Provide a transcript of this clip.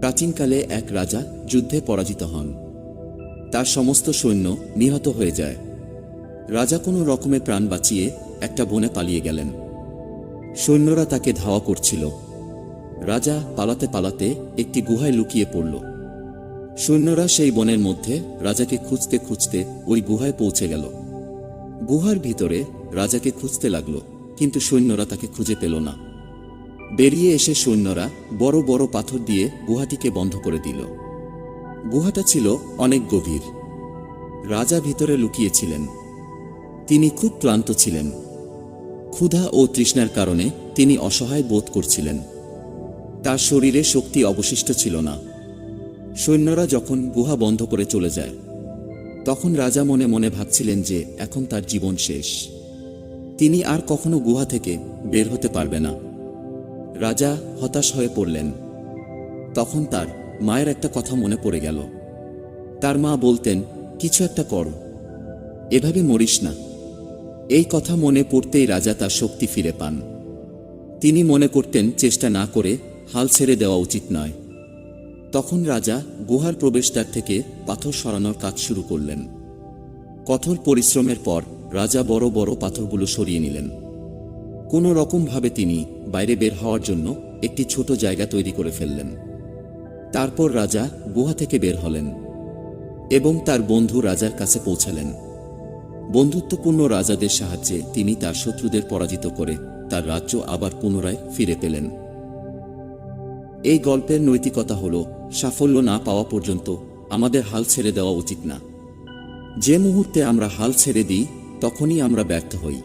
প্রাচীনকালে এক রাজা যুদ্ধে পরাজিত হন। তার সমস্ত সৈন্য নিহত হয়ে যায়। রাজা কোনো রকমে প্রাণ বাঁচিয়ে একটা বনে পালিয়ে গেলেন। সৈন্যরা তাকে ধাওয়া করছিল। রাজা পালাতে পালাতে একটি গুহায় লুকিয়ে পড়ল। সৈন্যরা সেই বনের মধ্যে রাজাকে খুঁজতে খুঁজতে ওই গুহায় পৌঁছে গেল। গুহার ভিতরে রাজাকে খুঁজতে লাগল, কিন্তু সৈন্যরা তাকে খুঁজে পেল না। বেরিয়ে এসে সৈন্যরা বড় বড় পাথর দিয়ে গুহাটিকে বন্ধ করে দিল। গুহাটা ছিল অনেক গভীর। রাজা ভিতরে লুকিয়েছিলেন। তিনি খুব ক্লান্ত ছিলেন। ক্ষুধা ও তৃষ্ণার কারণে তিনি অসহায় বোধ করছিলেন। তার শরীরে শক্তি অবশিষ্ট ছিল না। সৈন্যরা যখন গুহা বন্ধ করে চলে যায়, তখন রাজা মনে মনে ভাবছিলেন যে এখন তার জীবন শেষ। তিনি আর কখনো গুহা থেকে বের হতে পারবে না। রাজা হতাশ হয়ে পড়লেন। তখন তার মায়ের একটা কথা মনে পড়ে গেল। তার মা বলতেন, কিছু একটা কর। এভাবে মরিস না। এই কথা মনে পড়তেই রাজা তার শক্তি ফিরে পান। তিনি মনে করতেন চেষ্টা না করে হাল ছেড়ে দেওয়া উচিত নয়। তখন রাজা গুহার প্রবেশদ্বার থেকে পাথর সরানোর কাজ শুরু করলেন। কঠোর পরিশ্রমের পর রাজা বড় বড় পাথরগুলো সরিয়ে নিলেন। কোনো রকমভাবে তিনি বাইরে বের হওয়ার জন্য একটি ছোট জায়গা তৈরি করে ফেললেন। তারপর রাজা গুহা থেকে বের হলেন এবং তার বন্ধু রাজার কাছে পৌঁছালেন। বন্ধুত্বপূর্ণ রাজাদের সাহায্যে তিনি তার শত্রুদের পরাজিত করে তার রাজ্য আবার পুনরায় ফিরে পেলেন। এই গল্পের নৈতিকতা হল, সাফল্য না পাওয়া পর্যন্ত আমাদের হাল ছেড়ে দেওয়া উচিত না। যে মুহূর্তে আমরা হাল ছেড়ে দিই, তখনই আমরা ব্যর্থ হই।